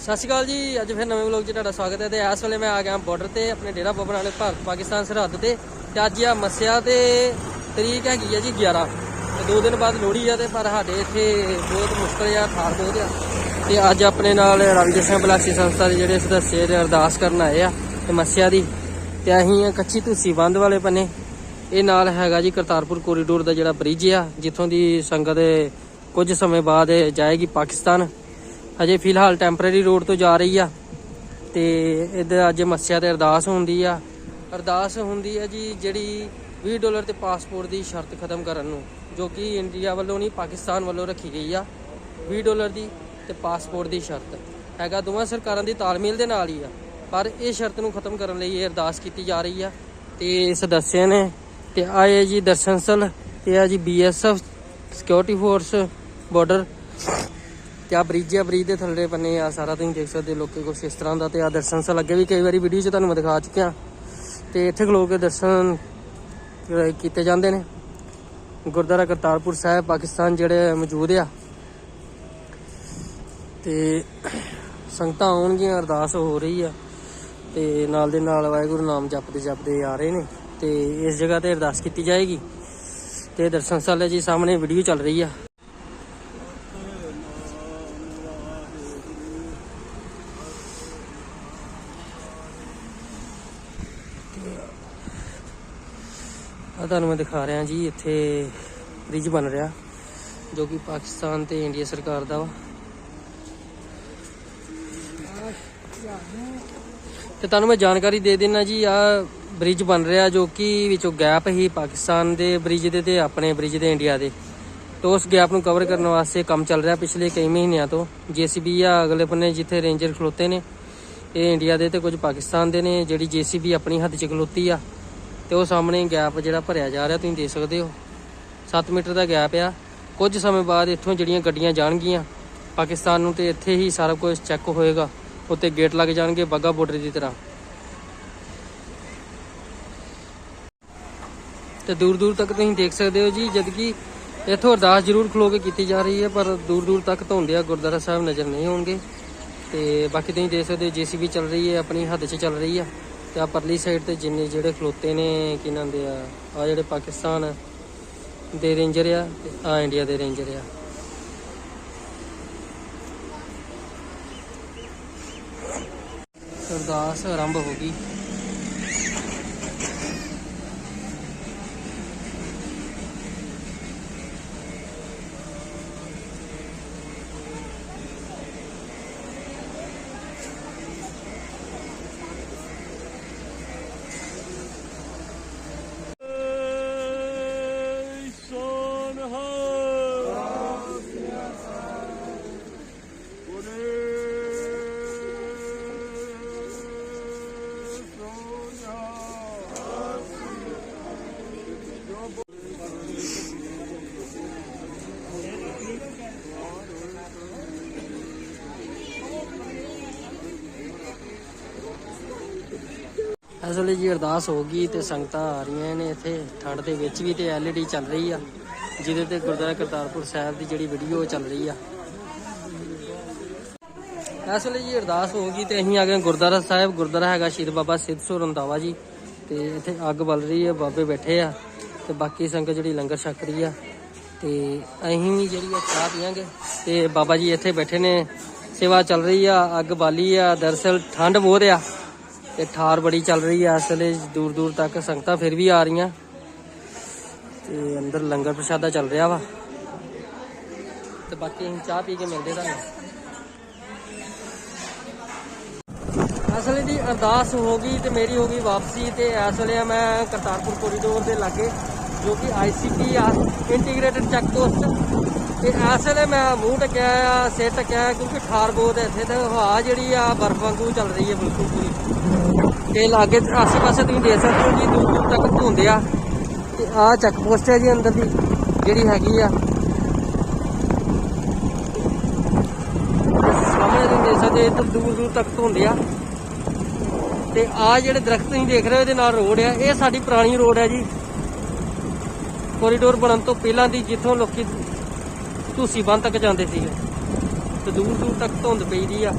ਸਤਿ ਸ਼੍ਰੀ ਅਕਾਲ ਜੀ, ਅੱਜ ਫਿਰ ਨਵੇਂ ਵਲੌਗ 'ਚ ਤੁਹਾਡਾ ਸਵਾਗਤ ਹੈ ਤੇ ਇਸ ਵੇਲੇ ਮੈਂ ਆ ਗਿਆ ਬਾਰਡਰ ਤੇ ਆਪਣੇ ਡੇਰਾ ਬਾਬਾ ਨਾਨਕ ਭਾਰਤ ਪਾਕਿਸਤਾਨ ਸਰਹੱਦ ਤੇ ਤੇ ਅੱਜ ਆ ਮੱਸਿਆ ਤੇ ਤਰੀਕ ਹੈਗੀ ਆ ਜੀ 11 ਤੇ ਦੋ ਦਿਨ ਬਾਅਦ ਲੋਹੜੀ ਆ ਤੇ ਪਰ ਸਾਡੇ ਇੱਥੇ ਬਹੁਤ ਮੁਸ਼ਕਲ ਆ ਠਾਰ ਬਹੁਤ ਆ। ਤੇ ਅੱਜ ਆਪਣੇ ਨਾਲ ਰਵਿੰਦਰ ਸਿੰਘ ਬਲਾਸੀ ਸੰਸਥਾ ਦੇ ਜਿਹੜੇ ਸਦੱਸਿਆ ਦੇ ਅਰਦਾਸ ਕਰਨ ਆਏ ਆ ਤੇ ਮੱਸਿਆ ਦੀ। ਤੇ ਅਸੀਂ ਕੱਚੀ ਧੂਸੀ ਬੰਦ ਵਾਲੇ ਪੰਨੇ। ਇਹ ਨਾਲ ਹੈਗਾ ਜੀ ਕਰਤਾਰਪੁਰ ਕੋਰੀਡੋਰ ਦਾ ਜਿਹੜਾ ਬ੍ਰਿਜ ਆ, ਜਿੱਥੋਂ ਦੀ ਸੰਗਤ ਕੁਝ ਸਮੇਂ ਬਾਅਦ ਜਾਏਗੀ ਪਾਕਿਸਤਾਨ। ਅਜੇ ਫਿਲਹਾਲ ਟੈਂਪਰੇਰੀ ਰੋਡ ਤੋਂ ਜਾ ਰਹੀ ਆ ਤੇ ਇਹਦੇ ਅੱਜ ਮੱਸਿਆ ਤੇ ਅਰਦਾਸ ਹੁੰਦੀ ਆ। ਅਰਦਾਸ ਹੁੰਦੀ ਆ ਜੀ ਜਿਹੜੀ 20 ਡਾਲਰ ਤੇ ਪਾਸਪੋਰਟ ਦੀ ਸ਼ਰਤ ਖਤਮ ਕਰਨ ਨੂੰ, ਜੋ ਕਿ ਇੰਡੀਆ ਵੱਲੋਂ ਨਹੀਂ, ਪਾਕਿਸਤਾਨ ਵੱਲੋਂ ਰੱਖੀ ਗਈ ਆ। 20 ਡਾਲਰ ਦੀ ਤੇ ਪਾਸਪੋਰਟ ਦੀ ਸ਼ਰਤ ਹੈਗਾ, ਦੋਵਾਂ ਸਰਕਾਰਾਂ ਦੀ ਤਾਲਮੇਲ ਦੇ ਨਾਲ ਹੀ ਆ। ਪਰ ਇਹ ਸ਼ਰਤ ਨੂੰ ਖਤਮ ਕਰਨ ਲਈ ਇਹ ਅਰਦਾਸ ਕੀਤੀ ਜਾ ਰਹੀ ਆ ਤੇ ਸਦੱਸਿਆ ਨੇ ਤੇ ਆਏ ਜੀ ਦਰਸ਼ਨਸਲ ਤੇ ਆ ਜੀ ਬੀਐਸਐਫ ਸਿਕਿਉਰਿਟੀ ਫੋਰਸ ਬਾਰਡਰ ਤੇ ਆ ਬ੍ਰਿਜ ਆ, ਬ੍ਰਿਜ ਦੇ ਥੱਲੇ ਬੰਨੇ ਆ ਸਾਰਾ ਤੁਸੀਂ ਦੇਖ ਸਕਦੇ ਹੋ ਲੋਕੇ ਕੁਛ ਇਸ ਤਰ੍ਹਾਂ ਦਾ ਤੇ ਆ ਦਰਸ਼ਨ ਸਲ ਅੱਗੇ ਵੀ ਕਈ ਵਾਰੀ ਵੀਡੀਓ 'ਚ ਤੁਹਾਨੂੰ ਮੈਂ ਦਿਖਾ ਚੁੱਕਿਆ। ਤੇ ਇੱਥੇ ਖਲੋ ਕੇ ਦਰਸ਼ਨ ਕੀਤੇ ਜਾਂਦੇ ਨੇ। ਗੁਰਦੁਆਰਾ ਕਰਤਾਰਪੁਰ ਸਾਹਿਬ, ਪਾਕਿਸਤਾਨ ਜਿਹੜੇ ਮੌਜੂਦ ਆ। ਤੇ ਸੰਗਤਾਂ ਆਉਣਗੀਆਂ, ਅਰਦਾਸ ਹੋ ਰਹੀ ਆ। ਤੇ ਨਾਲ ਦੇ ਨਾਲ ਵਾਹਿਗੁਰੂ ਨਾਮ ਜਪਦੇ ਜਪਦੇ ਆ ਰਹੇ ਨੇ। ਤੇ ਇਸ ਜਗ੍ਹਾ ਤੇ ਅਰਦਾਸ ਕੀਤੀ ਜਾਏਗੀ। ਤੇ ਦਰਸ਼ਨ ਸਲ ਜੀ ਸਾਹਮਣੇ ਵੀਡੀਓ ਚੱਲ ਰਹੀ ਆ। ਆ ਤੁਹਾਨੂੰ ਮੈਂ ਦਿਖਾ ਰਿਹਾ ਜੀ, ਇੱਥੇ ਬ੍ਰਿਜ ਬਣ ਰਿਹਾ, ਜੋ ਕਿ ਪਾਕਿਸਤਾਨ ਤੇ ਇੰਡੀਆ ਸਰਕਾਰ ਦਾ ਵਾ। ਤੇ ਤੁਹਾਨੂੰ ਮੈਂ ਜਾਣਕਾਰੀ ਦੇ ਦੇਣਾ ਜੀ ਆ ਬ੍ਰਿਜ ਬਣ ਰਿਹਾ ਜੋ ਕਿ ਵਿੱਚੋਂ ਗੈਪ ਹੀ ਪਾਕਿਸਤਾਨ ਦੇ ਬ੍ਰਿਜ ਦੇ ਤੇ ਆਪਣੇ ਬ੍ਰਿਜ ਦੇ ਇੰਡੀਆ ਦੇ। ਤੋਂ ਉਸ ਗੈਪ ਨੂੰ ਕਵਰ ਕਰਨ ਵਾਸਤੇ ਕੰਮ ਚੱਲ ਰਿਹਾ ਪਿਛਲੇ ਕਈ ਮਹੀਨਿਆਂ ਤੋਂ। ਜੀਸੀਬੀ ਆ, ਅਗਲੇ ਪੰਨੇ ਜਿੱਥੇ ਰੇਂਜਰ ਖਲੋਤੇ ਨੇ, ਇਹ ਇੰਡੀਆ ਦੇ ਤੇ ਕੁਝ ਪਾਕਿਸਤਾਨ ਦੇ ਨੇ, ਜਿਹੜੀ ਜੀਸੀਬੀ ਆਪਣੀ ਹੱਦ 'ਚ ਖਲੋਤੀ ਆ। ਤੇ ਉਹ ਸਾਹਮਣੇ ਗੈਪ ਜਿਹੜਾ ਭਰਿਆ ਜਾ ਰਿਹਾ, ਤੁਸੀਂ ਦੇਖ ਸਕਦੇ ਹੋ। 7 ਮੀਟਰ ਦਾ ਗੈਪ ਆ। ਕੁਝ ਸਮੇਂ ਬਾਅਦ ਇੱਥੋਂ ਜਿਹੜੀਆਂ ਗੱਡੀਆਂ ਜਾਣਗੀਆਂ, ਪਾਕਿਸਤਾਨ ਨੂੰ ਤੇ ਇੱਥੇ ਹੀ ਸਾਰਾ ਕੁਝ ਚੈੱਕ ਹੋਏਗਾ। ਉੱਤੇ ਗੇਟ ਲੱਗ ਜਾਣਗੇ ਬਾਗਾ ਬਾਰਡਰ ਦੀ ਤਰ੍ਹਾਂ। ਤੇ ਦੂਰ ਦੂਰ ਤੱਕ ਤੁਸੀਂ ਦੇਖ ਸਕਦੇ ਹੋ ਜੀ, ਜਦਕਿ ਇੱਥੋਂ ਅਰਦਾਸ ਜ਼ਰੂਰ ਖਲੋ ਕੇ ਕੀਤੀ ਜਾ ਰਹੀ ਹੈ, ਪਰ ਦੂਰ ਦੂਰ ਤੱਕ ਧੁੰਦਿਆ ਗੁਰਦੁਆਰਾ ਸਾਹਿਬ ਨਜ਼ਰ ਨਹੀਂ ਆਉਣਗੇ। ਤੇ ਬਾਕੀ ਤੁਸੀਂ ਦੇਖ ਸਕਦੇ ਹੋ, ਜੀਸੀਬੀ ਚੱਲ ਰਹੀ ਹੈ, ਆਪਣੀ ਹੱਦ 'ਚ ਚੱਲ ਰਹੀ ਆ। ਤੇ ਆ ਪਰਲੀ ਸਾਈਡ ਤੇ ਜਿੰਨੇ ਜਿਹੜੇ ਖਲੋਤੇ ਨੇ, ਕੀ ਨਾਂ ਦੇ ਆ ਆ ਜਿਹੜੇ ਪਾਕਿਸਤਾਨ ਦੇ ਰੇਂਜਰ ਆ ਤੇ ਆ ਇੰਡੀਆ ਦੇ ਰੇਂਜਰ ਆ। ਅਰਦਾਸ ਆਰੰਭ ਹੋ ਗਈ। ਇਸ ਵੇਲੇ ਜੀ ਅਰਦਾਸ ਹੋ ਗਈ ਤੇ ਸੰਗਤਾਂ ਆ ਰਹੀਆਂ ਨੇ ਇੱਥੇ, ਠੰਡ ਦੇ ਵਿੱਚ ਵੀ ਤੇ ਐਲਈਡੀ ਚੱਲ ਰਹੀ ਆ, ਜਿਹਦੇ ਤੇ ਗੁਰਦੁਆਰਾ ਕਰਤਾਰਪੁਰ ਸਾਹਿਬ ਦੀ ਜਿਹੜੀ ਵੀਡੀਓ ਚੱਲ ਰਹੀ ਆ। ਇਸ ਵੇਲੇ ਜੀ ਅਰਦਾਸ ਹੋ ਗਈ ਤੇ ਅਸੀਂ ਆ ਗਏ ਗੁਰਦੁਆਰਾ ਸਾਹਿਬ, ਗੁਰਦੁਆਰਾ ਹੈਗਾ ਸ਼ਹੀਦ ਬਾਬਾ ਸਿੱਧ ਸੋ ਰੰਦਾਵਾ ਜੀ, ਤੇ ਇੱਥੇ ਅੱਗ ਬਲ ਰਹੀ ਆ, ਬਾਬੇ ਬੈਠੇ ਆ, ਤੇ ਬਾਕੀ ਸੰਗਤ ਜਿਹੜੀ ਲੰਗਰ ਛਕ ਰਹੀ ਆ, ਤੇ ਅਸੀਂ ਵੀ ਜਿਹੜੀ ਆ ਚਾਹ ਪੀਾਂਗੇ ਤੇ ਬਾਬਾ ਜੀ ਇੱਥੇ ਬੈਠੇ ਨੇ, ਸੇਵਾ ਚੱਲ ਰਹੀ ਆ, ਅੱਗ ਬਾਲੀ ਆ ਦਰਸਲ ਠੰਡ ਬਹੁਤ ਆ। ਤੇ ਠਾਰ ਬੜੀ ਚੱਲ ਰਹੀ ਹੈ ਇਸ ਵੇਲੇ ਦੂਰ ਦੂਰ ਤੱਕ ਸੰਗਤਾਂ ਫਿਰ ਵੀ ਆ ਰਹੀਆਂ। ਤੇ ਅੰਦਰ ਲੰਗਰ ਪ੍ਰਸ਼ਾਦਾ ਚੱਲ ਰਿਹਾ ਵਾ। ਤੇ ਬਾਕੀ ਅਸੀਂ ਚਾਹ ਪੀ ਕੇ ਮਿਲਦੇ ਤੁਹਾਨੂੰ। ਅਸਲੇ ਦੀ ਅਰਦਾਸ ਹੋ ਗਈ ਤੇ ਮੇਰੀ ਹੋ ਗਈ ਵਾਪਸੀ ਤੇ ਇਸ ਵੇਲੇ ਮੈਂ ਕਰਤਾਰਪੁਰ ਕੋਰੀਡੋਰ ਦੇ ਲਾਗੇ, ਜੋ ਕਿ ਆਈਸੀਪੀ ਆ ਇੰਟੀਗ੍ਰੇਟਡ ਚੈੱਕ ਪੋਸਟ ਤੇ ਇਸ ਵੇਲੇ ਮੈਂ ਮੂੰਹ ਟਕਿਆ ਆ, ਸਿਰ ਟਕਿਆ ਕਿਉਂਕਿ ਠਾਰ ਬਹੁਤ ਇੱਥੇ ਤੇ ਹਵਾ ਜਿਹੜੀ ਆ ਬਰਫ਼ ਵਾਂਗੂ ਚੱਲ ਰਹੀ ਹੈ ਬਿਲਕੁਲ ਪੂਰੀ। ਤੇ ਲਾਗੇ ਆਸੇ ਪਾਸੇ ਤੁਸੀਂ ਦੇਖ ਸਕਦੇ ਹੋ ਜੀ ਦੂਰ ਦੂਰ ਤੱਕ ਧੁੰਦ ਆ। ਤੇ ਆਹ ਚੈੱਕ ਪੋਸਟ ਹੈ ਜੀ ਅੰਦਰ ਦੀ, ਜਿਹੜੀ ਹੈਗੀ ਆ। ਸਾਹਮਣੇ ਤੁਸੀਂ ਦੇਖ ਸਕਦੇ ਇੱਧਰ ਦੂਰ ਦੂਰ ਤੱਕ ਧੁੰਦ ਆ। ਤੇ ਆ ਜਿਹੜੇ ਦਰਖਤ ਤੁਸੀਂ ਦੇਖ ਰਹੇ ਹੋ, ਇਹਦੇ ਨਾਲ ਰੋਡ ਆ। ਇਹ ਸਾਡੀ ਪੁਰਾਣੀ ਰੋਡ ਹੈ ਜੀ। ਕੋਰੀਡੋਰ ਬਣਨ ਤੋਂ ਪਹਿਲਾਂ ਦੀ, ਜਿੱਥੋਂ ਲੋਕੀ ਧੂਸੀ ਬੰਦ ਤੱਕ ਜਾਂਦੇ ਸੀਗੇ। ਤੇ ਦੂਰ ਦੂਰ ਤੱਕ ਧੁੰਦ ਪਈਦੀ ਆ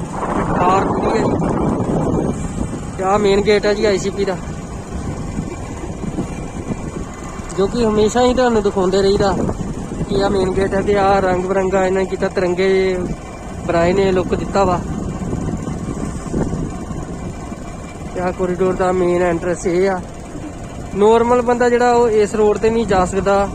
ਕਾਰ ਪੂਰੀ ਆ ਜੀ ਤੇ ਆਹ ਮੇਨ ਗੇਟ ਆ ਜੀ ਆਈਸੀਪੀ ਦਾ। ਜੋ ਕਿ ਹਮੇਸ਼ਾ ਹੀ ਤੁਹਾਨੂੰ ਦਿਖਾਉਂਦੇ ਰਹੀਦਾ ਕਿ ਆ ਮੇਨ ਗੇਟ ਹੈ ਤੇ ਆ ਰੰਗ ਬਰੰਗਾ ਇਹਨਾਂ ਨੇ ਕੀਤਾ ਤਿਰੰਗੇ ਬਣਾਏ ਨੇ, ਲੁੱਕ ਦਿੱਤਾ ਵਾ। ਆ ਕੋਰੀਡੋਰ ਦਾ ਮੇਨ ਐਂਟਰੈਂਸ ਇਹ ਆ। ਨੋਰਮਲ ਬੰਦਾ ਜਿਹੜਾ ਉਹ ਇਸ ਰੋਡ ਤੇ ਨਹੀਂ ਜਾ ਸਕਦਾ।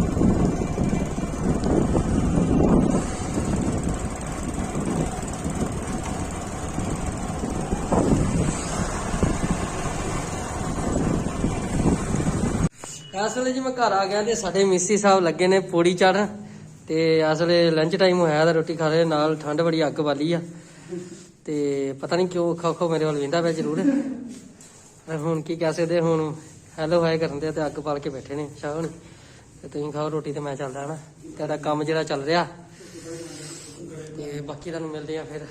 ਇਸ ਵੇਲੇ ਜੀ ਮੈਂ ਘਰ ਆ ਗਿਆ ਤੇ ਸਾਡੇ ਮਿਸੀ ਸਾਹਿਬ ਲੱਗੇ ਨੇ ਪੌੜੀ ਚੜਨ ਤੇ ਇਸ ਵੇਲੇ ਲੰਚ ਟਾਈਮ ਹੋਇਆ ਤਾਂ ਰੋਟੀ ਖਾ ਰਹੇ ਨਾਲ ਠੰਡ ਬੜੀ ਅੱਗ ਵਾਲੀ ਆ। ਤੇ ਪਤਾ ਨਹੀਂ ਕਿਉਂ ਖਾ ਖਾ ਮੇਰੇ ਵੱਲ ਵਿੰਦਾ ਪਿਆ ਜ਼ਰੂਰ। ਹੁਣ ਕੀ ਕਹਿ ਸਕਦੇ, ਹੁਣ ਹੈਲੋ ਹਾਈ ਕਰਨ ਦੇ ਤੇ ਅੱਗ ਬਾਲ ਕੇ ਬੈਠੇ ਨੇ ਸ਼ਾਹ ਹੁਣ। ਤੇ ਤੁਸੀਂ ਖਾਓ ਰੋਟੀ ਤੇ ਮੈਂ ਚੱਲਦਾ ਹਨਾ। ਤੇਰਾ ਕੰਮ ਜਿਹੜਾ ਚੱਲ ਰਿਹਾ। ਤੇ ਬਾਕੀ ਤੁਹਾਨੂੰ ਮਿਲਦੇ ਆ ਫਿਰ।